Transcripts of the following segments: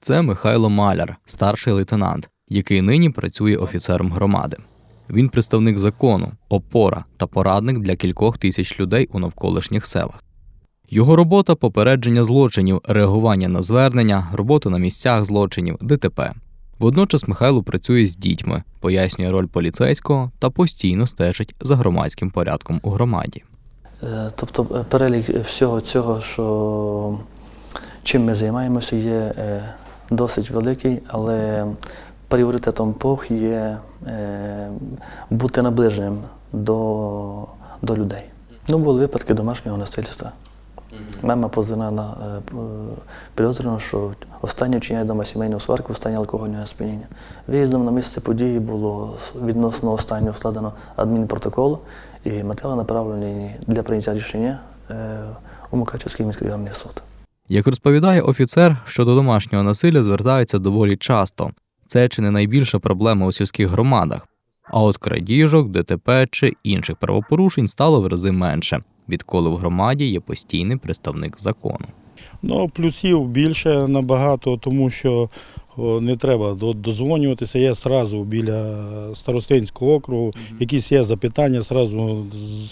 Це Михайло Маляр, старший лейтенант, який нині працює офіцером громади. Він представник закону, опора та порадник для кількох тисяч людей у навколишніх селах. Його робота попередження злочинів, реагування на звернення, робота на місцях злочинів, ДТП. Водночас Михайло працює з дітьми, пояснює роль поліцейського та постійно стежить за громадським порядком у громаді. Е, Тобто е, перелік всього цього, що чим ми займаємося, є е, досить великий, але пріоритетом ПОХ є е, бути наближеним до, до людей. Ну, були випадки домашнього насильства. Мама позвонила е, п- що останнє вчиняє вдома сімейну сварку в стані алкогольного сп'яніння. Виїздом на місце події було відносно останнього складено адмінпротокол і матеріали направлені для прийняття рішення е, у Мукачевський міський районний суд. Як розповідає офіцер, щодо домашнього насилля звертаються доволі часто. Це чи не найбільша проблема у сільських громадах. А от крадіжок, ДТП чи інших правопорушень стало в рази менше, відколи в громаді є постійний представник закону. Ну, плюсів більше набагато, тому що не треба до- дозвонюватися. Я зразу біля старостинського округу, якісь є запитання, зразу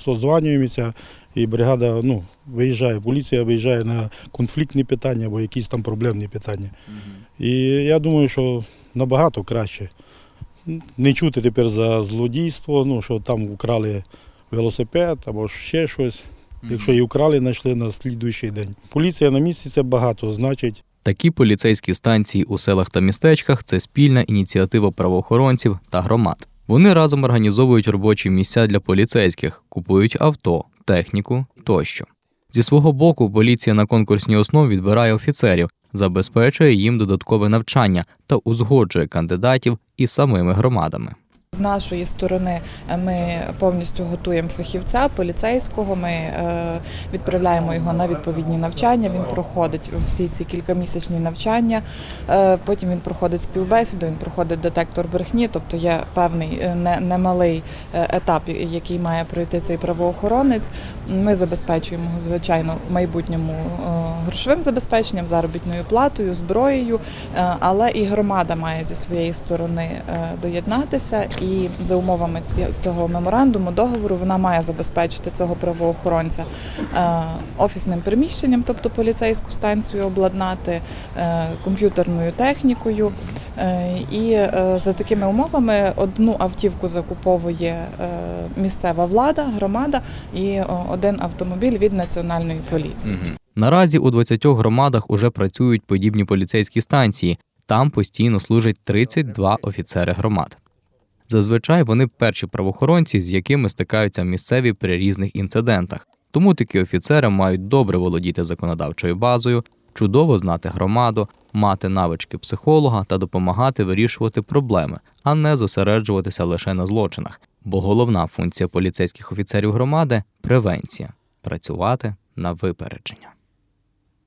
созванюємося, і бригада ну, виїжджає, поліція виїжджає на конфліктні питання або якісь там проблемні питання. І я думаю, що набагато краще. Не чути тепер за злодійство, ну, що там украли велосипед або ще щось. Якщо і украли, знайшли на слідуючий день. Поліція на місці це багато значить. Такі поліцейські станції у селах та містечках це спільна ініціатива правоохоронців та громад. Вони разом організовують робочі місця для поліцейських, купують авто, техніку тощо. Зі свого боку, поліція на конкурсній основі відбирає офіцерів, забезпечує їм додаткове навчання та узгоджує кандидатів із самими громадами. З нашої сторони е, ми повністю готуємо фахівця поліцейського. Ми е, відправляємо його на відповідні навчання. Він проходить всі ці кількамісячні навчання. Е, Потім він проходить співбесіду, він проходить детектор брехні, тобто є певний немалий етап, який має пройти цей правоохоронець. Ми забезпечуємо його, звичайно, в майбутньому грошовим забезпеченням, заробітною платою, зброєю, але і громада має зі своєї сторони доєднатися. І за умовами цього меморандуму договору вона має забезпечити цього правоохоронця е, офісним приміщенням, тобто поліцейську станцію обладнати е, комп'ютерною технікою. Е, І за такими умовами одну автівку закуповує місцева влада, громада і один автомобіль від національної поліції. Наразі у 20 громадах уже працюють подібні поліцейські станції. Там постійно служать 32 офіцери громад. Зазвичай вони перші правоохоронці, з якими стикаються місцеві при різних інцидентах. Тому такі офіцери мають добре володіти законодавчою базою, чудово знати громаду, мати навички психолога та допомагати вирішувати проблеми, а не зосереджуватися лише на злочинах. Бо головна функція поліцейських офіцерів громади превенція працювати на випередження.